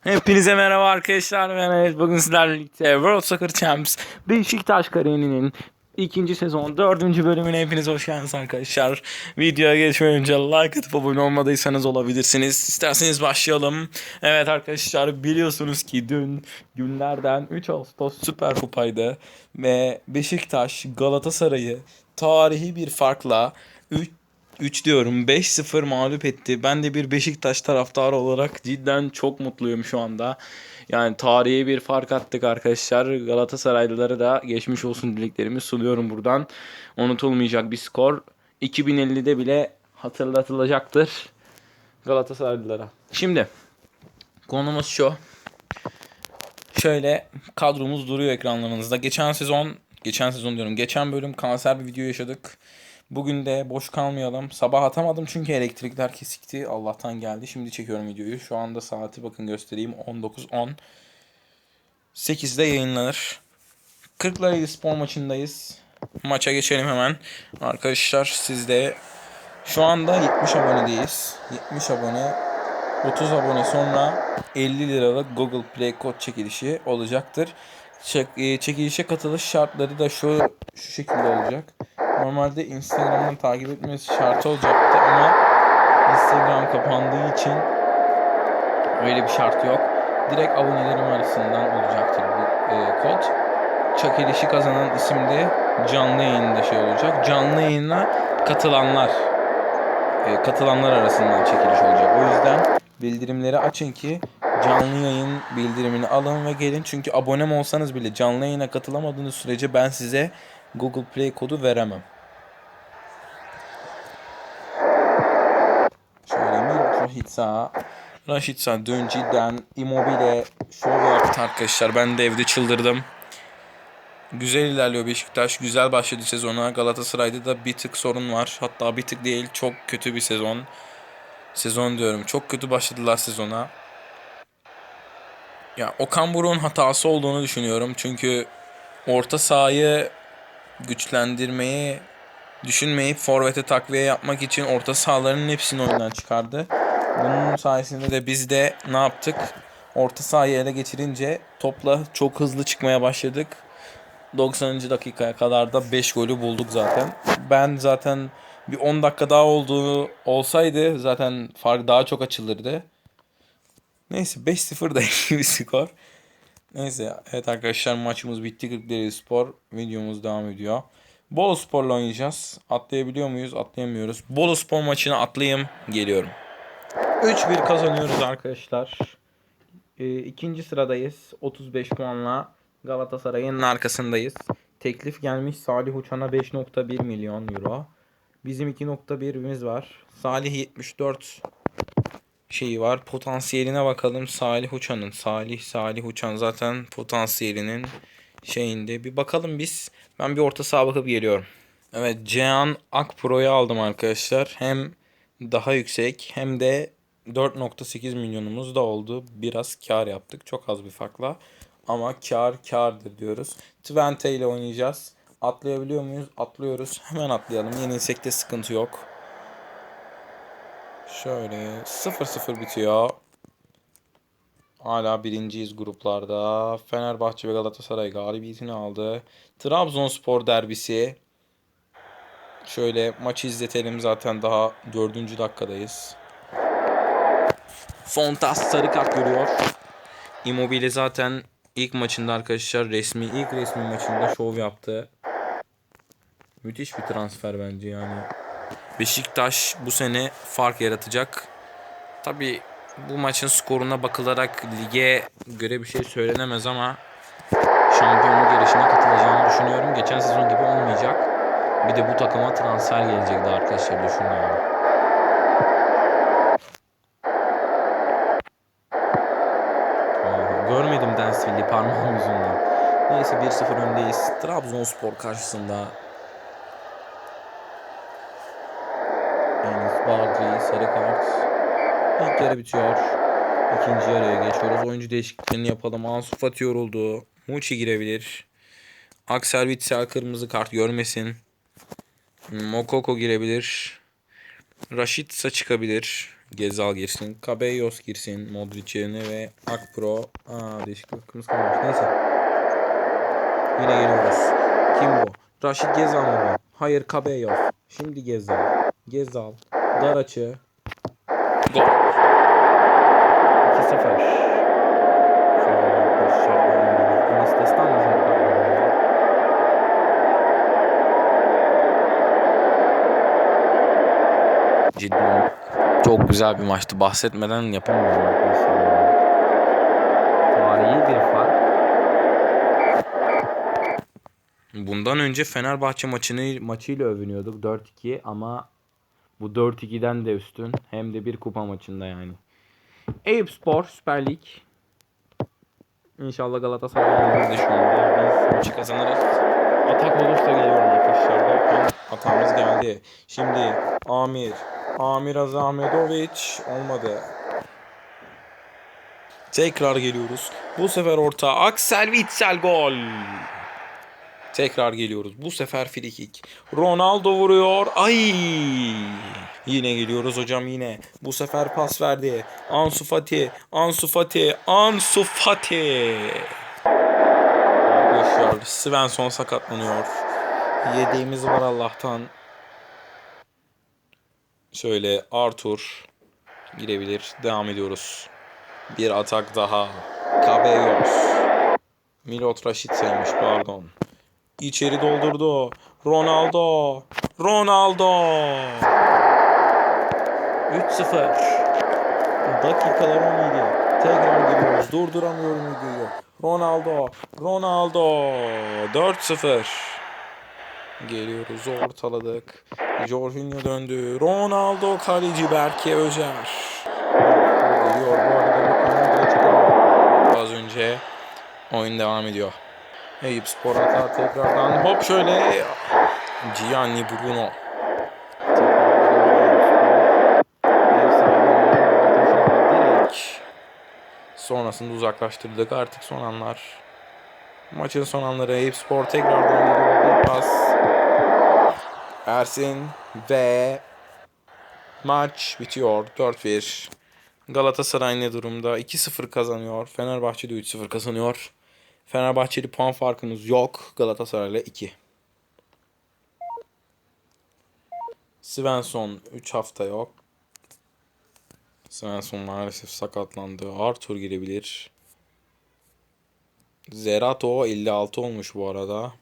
Hepinize merhaba arkadaşlar. Ben evet bugün sizlerle birlikte World Soccer Champs Beşiktaş kariyerinin ikinci sezon dördüncü bölümüne hepiniz hoş geldiniz arkadaşlar. Videoya geçmeden önce like atıp abone olmadıysanız olabilirsiniz. İsterseniz başlayalım. Evet arkadaşlar biliyorsunuz ki dün günlerden 3 Ağustos Süper Kupaydı ve Beşiktaş Galatasaray'ı tarihi bir farkla 3 3 diyorum 5-0 mağlup etti. Ben de bir Beşiktaş taraftarı olarak cidden çok mutluyum şu anda. Yani tarihi bir fark attık arkadaşlar. Galatasaraylılara da geçmiş olsun dileklerimi sunuyorum buradan. Unutulmayacak bir skor. 2050'de bile hatırlatılacaktır Galatasaraylılara. Şimdi konumuz şu. Şöyle kadromuz duruyor ekranlarınızda. Geçen sezon, geçen sezon diyorum. Geçen bölüm kanser bir video yaşadık. Bugün de boş kalmayalım. Sabah atamadım çünkü elektrikler kesikti. Allah'tan geldi. Şimdi çekiyorum videoyu. Şu anda saati bakın göstereyim. 19.10. 8'de yayınlanır. Kırklareli spor maçındayız. Maça geçelim hemen. Arkadaşlar sizde şu anda 70 abonedeyiz. 70 abone 30 abone sonra 50 liralık Google Play kod çekilişi olacaktır. Çek, e, çekilişe katılış şartları da şu şu şekilde olacak. Normalde Instagram'dan takip etmesi şartı olacaktı ama Instagram kapandığı için öyle bir şart yok. Direkt abonelerim arasından olacaktır bu e, kod. Çekilişi kazanan isim de canlı yayında şey olacak. Canlı yayına katılanlar e, katılanlar arasından çekiliş olacak. O yüzden bildirimleri açın ki canlı yayın bildirimini alın ve gelin. Çünkü abonem olsanız bile canlı yayına katılamadığınız sürece ben size Google Play kodu veremem. Şöyle bir Raşitsa. Raşitsa dün cidden Immobile şov yaptı arkadaşlar. Ben de evde çıldırdım. Güzel ilerliyor Beşiktaş. Güzel başladı sezona. Galatasaray'da da bir tık sorun var. Hatta bir tık değil çok kötü bir sezon. Sezon diyorum. Çok kötü başladılar sezona. Ya Okan Buruk'un hatası olduğunu düşünüyorum. Çünkü orta sahayı güçlendirmeyi düşünmeyip forvete takviye yapmak için orta sahaların hepsini oyundan çıkardı. Bunun sayesinde de biz de ne yaptık? Orta sahayı ele geçirince topla çok hızlı çıkmaya başladık. 90. dakikaya kadar da 5 golü bulduk zaten. Ben zaten bir 10 dakika daha olduğu olsaydı zaten fark daha çok açılırdı. Neyse 5-0 da iyi bir skor. Neyse evet arkadaşlar maçımız bitti. Kırklareli Spor videomuz devam ediyor. Bolu Spor'la oynayacağız. Atlayabiliyor muyuz? Atlayamıyoruz. Bolu Spor maçına atlayayım. Geliyorum. 3-1 kazanıyoruz arkadaşlar. Ee, ikinci sıradayız. 35 puanla Galatasaray'ın arkasındayız. Teklif gelmiş Salih Uçan'a 5.1 milyon euro. Bizim 2.1'imiz var. Salih 74 şeyi var. Potansiyeline bakalım Salih Uçan'ın. Salih Salih Uçan zaten potansiyelinin şeyinde. Bir bakalım biz. Ben bir orta saha bakıp geliyorum. Evet Cihan Akpro'yu aldım arkadaşlar. Hem daha yüksek hem de 4.8 milyonumuz da oldu. Biraz kar yaptık. Çok az bir farkla. Ama kar kardır diyoruz. Twente ile oynayacağız. Atlayabiliyor muyuz? Atlıyoruz. Hemen atlayalım. Yenilsek de sıkıntı yok. Şöyle 0-0 bitiyor. Hala birinciyiz gruplarda. Fenerbahçe ve Galatasaray galibiyetini aldı. Trabzonspor derbisi. Şöyle maçı izletelim zaten daha dördüncü dakikadayız. Fontas sarı kart görüyor. Immobile zaten ilk maçında arkadaşlar resmi ilk resmi maçında şov yaptı. Müthiş bir transfer bence yani. Beşiktaş bu sene fark yaratacak. Tabi bu maçın skoruna bakılarak lige göre bir şey söylenemez ama şampiyonluk yarışına katılacağını düşünüyorum. Geçen sezon gibi olmayacak. Bir de bu takıma transfer gelecek daha arkadaşlar. Aa, görmedim Dansville'i parmağım yüzünden. Neyse 1-0 öndeyiz. Trabzonspor karşısında Badri sarı kart. İlk yarı bitiyor. İkinci yarıya geçiyoruz. Oyuncu değişikliklerini yapalım. Ansu Fati yoruldu. Muçi girebilir. Aksel Witsel kırmızı kart görmesin. Mokoko girebilir. Raşitsa çıkabilir. Gezal girsin. Cabellos girsin. Modric yerine ve Akpro. Aa değişiklik hakkımız kalmamış. Neyse. Yine geliyoruz. Kim bu? Raşit Gezal mı bu? Hayır Cabellos. Şimdi Gezal. Gezal. Dar açı. Gol. 2-0. Şu an arkadaşlar oynuyoruz. Enes Destan mı sarı kart görüyor? Cidden çok güzel bir maçtı. Bahsetmeden yapamıyorum arkadaşlar. Tarihi bir fark. Bundan önce Fenerbahçe maçını maçıyla övünüyorduk 4-2 ama bu 4-2'den de üstün hem de bir kupa maçında yani. Eyüp Spor Süper Lig. İnşallah Galatasaray de şu anda biz maçı kazanırız. Atak olursa geliyorum arkadaşlar hatamız geldi. Şimdi Amir. Amir Azahmedoviç olmadı. Tekrar geliyoruz. Bu sefer orta Axel Witsel gol. Tekrar geliyoruz. Bu sefer free kick. Ronaldo vuruyor. Ay! Yine geliyoruz hocam yine. Bu sefer pas verdi. Ansu Fati. Ansu Fati. Ansu Fati. Arkadaşlar Svensson sakatlanıyor. Yediğimiz var Allah'tan. Şöyle Arthur girebilir. Devam ediyoruz. Bir atak daha. Cabellos. Milot Rashidsa'ymış pardon. İçeri doldurdu. Ronaldo. Ronaldo. 3-0. Dakikalar 17. Tekrar giriyoruz. Durduramıyorum videoyu. Ronaldo. Ronaldo. 4-0. Geliyoruz. Ortaladık. Jorginho döndü. Ronaldo kaleci Berke Özer. Geliyor. Bu arada az önce oyun devam ediyor. Eyüp Spor hata tekrardan hop şöyle Gianni Bruno. Sonrasında uzaklaştırdık artık son anlar. Maçın son anları Eyüp Spor tekrardan bir pas. Ersin ve maç bitiyor 4-1. Galatasaray ne durumda? 2-0 kazanıyor. Fenerbahçe de 3-0 kazanıyor. Fenerbahçeli puan farkımız yok. Galatasaray'la 2. Svensson 3 hafta yok. Svensson maalesef sakatlandı. Arthur girebilir. Zerato 56 olmuş bu arada.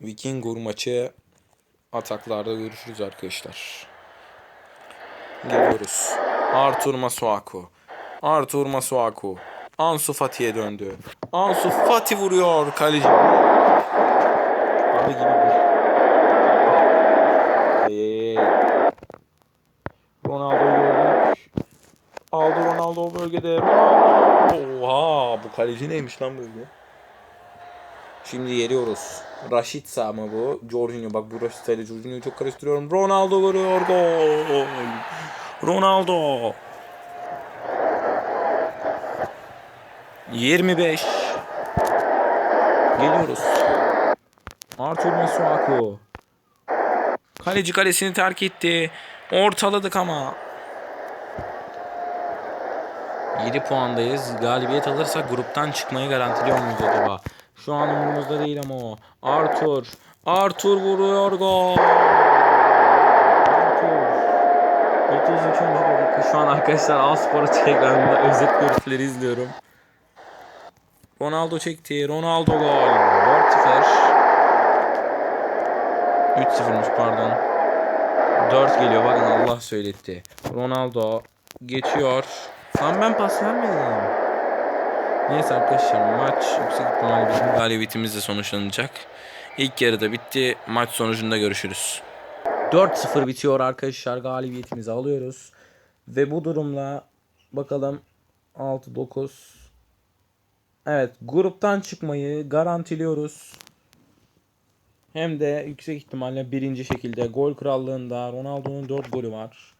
Vikingur maçı ataklarda görüşürüz arkadaşlar. Geliyoruz. Arthur Masuaku. Arthur Masuaku. Ansu Fati'ye döndü. Ansu Fati vuruyor kaleci. Abi gibi bir. Ronaldo'yu gördük. Aldı Ronaldo o bölgede. Oha bu kaleci neymiş lan böyle? Şimdi geliyoruz. Rashica mı bu? Jorginho bak bu Rashica ile Jorginho'yu çok karıştırıyorum. Ronaldo vuruyor gol. Ronaldo. 25. Geliyoruz. Arthur Masuaku. Kaleci kalesini terk etti. Ortaladık ama. 7 puandayız. Galibiyet alırsak gruptan çıkmayı garantiliyor muyuz acaba? Şu an umurumuzda değil ama o. Arthur. Arthur vuruyor gol. Arthur. 33. dakika. Şu an arkadaşlar Alspor'u ekranında özet görüntüleri izliyorum. Ronaldo çekti. Ronaldo gol. 4-0. 3-0'mış pardon. 4 geliyor bakın Allah söyletti. Ronaldo geçiyor. Lan ben pas vermedim. Neyse arkadaşlar maç yüksek ihtimalle bizim galibiyetimizle sonuçlanacak. İlk yarıda bitti. Maç sonucunda görüşürüz. 4-0 bitiyor arkadaşlar. Galibiyetimizi alıyoruz. Ve bu durumla bakalım 6-9 Evet gruptan çıkmayı garantiliyoruz. Hem de yüksek ihtimalle birinci şekilde gol krallığında Ronaldo'nun 4 golü var.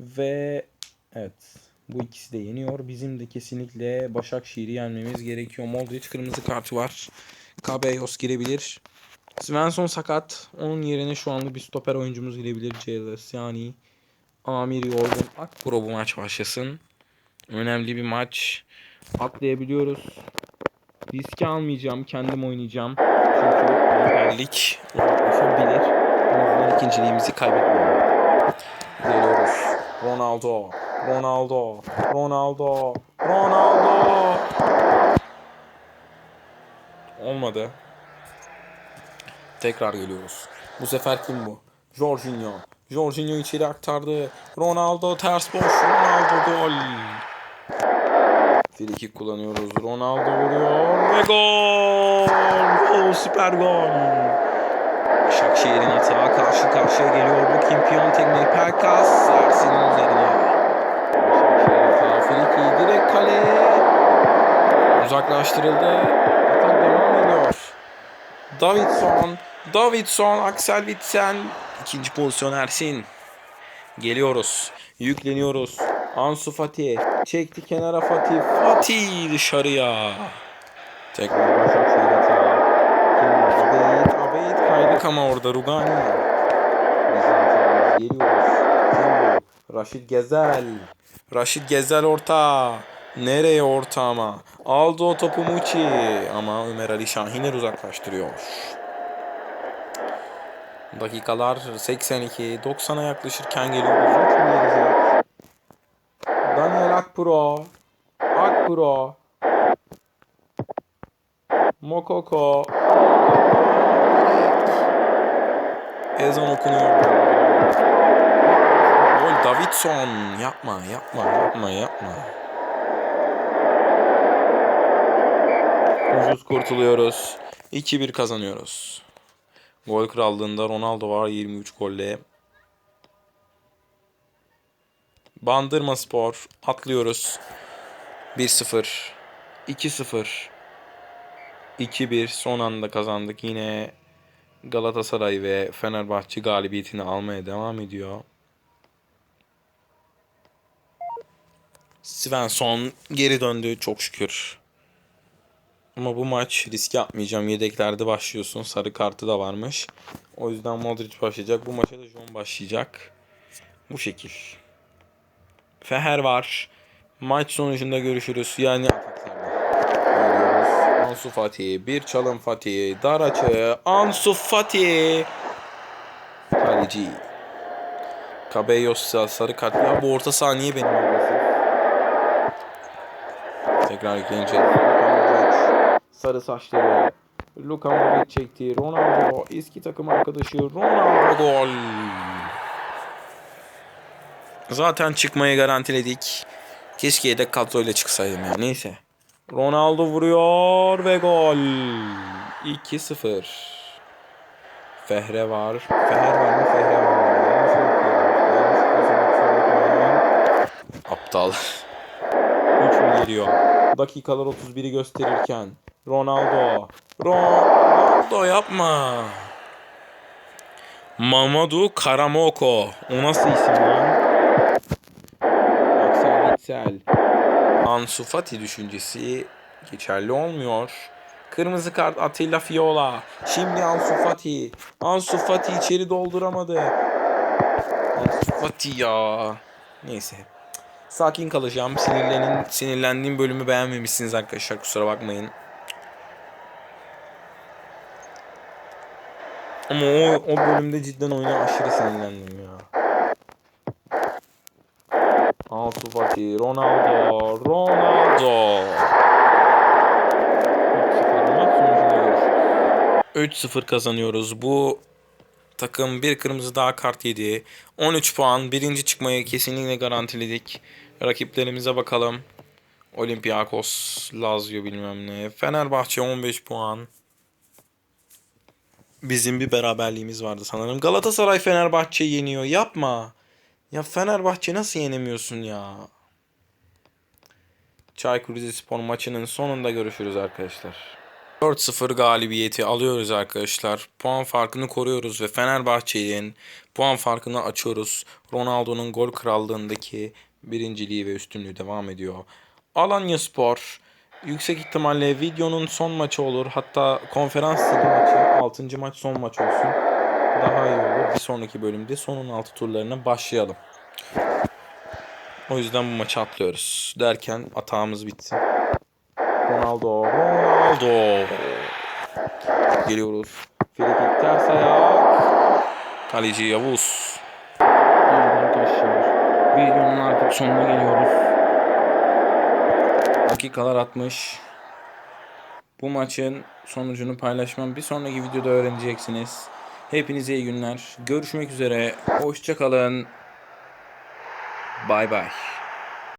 Ve evet bu ikisi de yeniyor. Bizim de kesinlikle Başakşehir'i yenmemiz gerekiyor. Modric kırmızı kartı var. Cabellos girebilir. Svensson sakat. Onun yerine şu anda bir stoper oyuncumuz girebilir. Ceylus yani Amir Yorgun Akpro bu maç başlasın. Önemli bir maç. Atlayabiliyoruz. Riski almayacağım. Kendim oynayacağım. Çünkü liderlik. En azından ikinciliğimizi kaybetmeyelim. Geliyoruz. Ronaldo. Ronaldo. Ronaldo. Ronaldo. Olmadı. Tekrar geliyoruz. Bu sefer kim bu? Jorginho. Jorginho içeri aktardı. Ronaldo ters boş. Ronaldo gol. Free kullanıyoruz. Ronaldo vuruyor ve gol. Gol süper gol. Başakşehir'in hata karşı karşıya geliyor. Bu kim tekniği Pelkas Ersin'in üzerine. Başakşehir hata free direkt kaleye uzaklaştırıldı. Atak devam ediyor. Davidson, Davidson, Axel Witsel. İkinci pozisyon Ersin. Geliyoruz. Yükleniyoruz. Ansu Fati. Çekti kenara Fatih. Fatih dışarıya. Tekrar Başakşehir hata. Abeyit. Abeyit kaydık ama orada Rugani. Bizim hatamız. Raşit Gezel. Raşit Gezel orta. Nereye orta ama? Aldı o topu Muçi. Ama Ömer Ali Şahin'e uzaklaştırıyor. Dakikalar 82, 90'a yaklaşırken geliyoruz. Akpro. Akpro. Mokoko. Ezan okunuyor. Gol Davidson. Yapma, yapma, yapma, yapma. Ucuz kurtuluyoruz. 2-1 kazanıyoruz. Gol krallığında Ronaldo var 23 golle. Bandırma Spor atlıyoruz. 1-0 2-0 2-1 son anda kazandık. Yine Galatasaray ve Fenerbahçe galibiyetini almaya devam ediyor. Svensson geri döndü çok şükür. Ama bu maç risk yapmayacağım. Yedeklerde başlıyorsun. Sarı kartı da varmış. O yüzden Modric başlayacak. Bu maça da John başlayacak. Bu şekil. Feher var. Maç sonucunda görüşürüz. Yani. Ansu Fati. Bir çalım Fati. Dar açı. Ansu Fati. Kaleci. Cabellos sarı kart. Ya bu orta saniye benim. Tekrar yükleyince. Sarı saçları. Luka Modric çekti. Ronaldo eski takım arkadaşı. Ronaldo gol. Zaten çıkmayı garantiledik. Keşke yedek kadroyla çıksaydım ya. Neyse. Ronaldo vuruyor ve gol. 2-0. Fehre var. Feher var mı? Fehre var. Aptal. 3 mü geliyor? Dakikalar 31'i gösterirken. Ronaldo. Ronaldo yapma. Mamadou Karamoko. O nasıl isim lan? Witsel. Ansu Fati düşüncesi geçerli olmuyor. Kırmızı kart Atilla Fiola. Şimdi Ansu Fati. Ansu Fati içeri dolduramadı. Ansu Fati ya. Neyse. Sakin kalacağım. Sinirlenin, sinirlendiğim bölümü beğenmemişsiniz arkadaşlar. Kusura bakmayın. Ama o, o bölümde cidden oyuna aşırı sinirlendim ya. Ansu Fati, Ronaldo, Ronaldo. 3-0 maç sonucunda görüşürüz. 3-0 kazanıyoruz. Bu takım bir kırmızı daha kart yedi. 13 puan. Birinci çıkmayı kesinlikle garantiledik. Rakiplerimize bakalım. Olympiakos, Lazio bilmem ne. Fenerbahçe 15 puan. Bizim bir beraberliğimiz vardı sanırım. Galatasaray Fenerbahçe yeniyor. Yapma. Ya Fenerbahçe nasıl yenemiyorsun ya? Çaykur Rizespor maçının sonunda görüşürüz arkadaşlar. 4-0 galibiyeti alıyoruz arkadaşlar. Puan farkını koruyoruz ve Fenerbahçe'nin puan farkını açıyoruz. Ronaldo'nun gol krallığındaki birinciliği ve üstünlüğü devam ediyor. Alanya Spor yüksek ihtimalle videonun son maçı olur. Hatta konferans maçı 6. maç son maç olsun. Daha iyi olur. Bir sonraki bölümde sonun 6 turlarına başlayalım. O yüzden bu maçı atlıyoruz. Derken atağımız bitsin. Ronaldo, Ronaldo. Geliyoruz. Frikik ters ayak. Kaleci Yavuz. Arkadaşlar. Videonun artık sonuna geliyoruz. Dakikalar 60. Bu maçın sonucunu paylaşmam bir sonraki videoda öğreneceksiniz. Hepinize iyi günler. Görüşmek üzere. Hoşçakalın. Bay bay.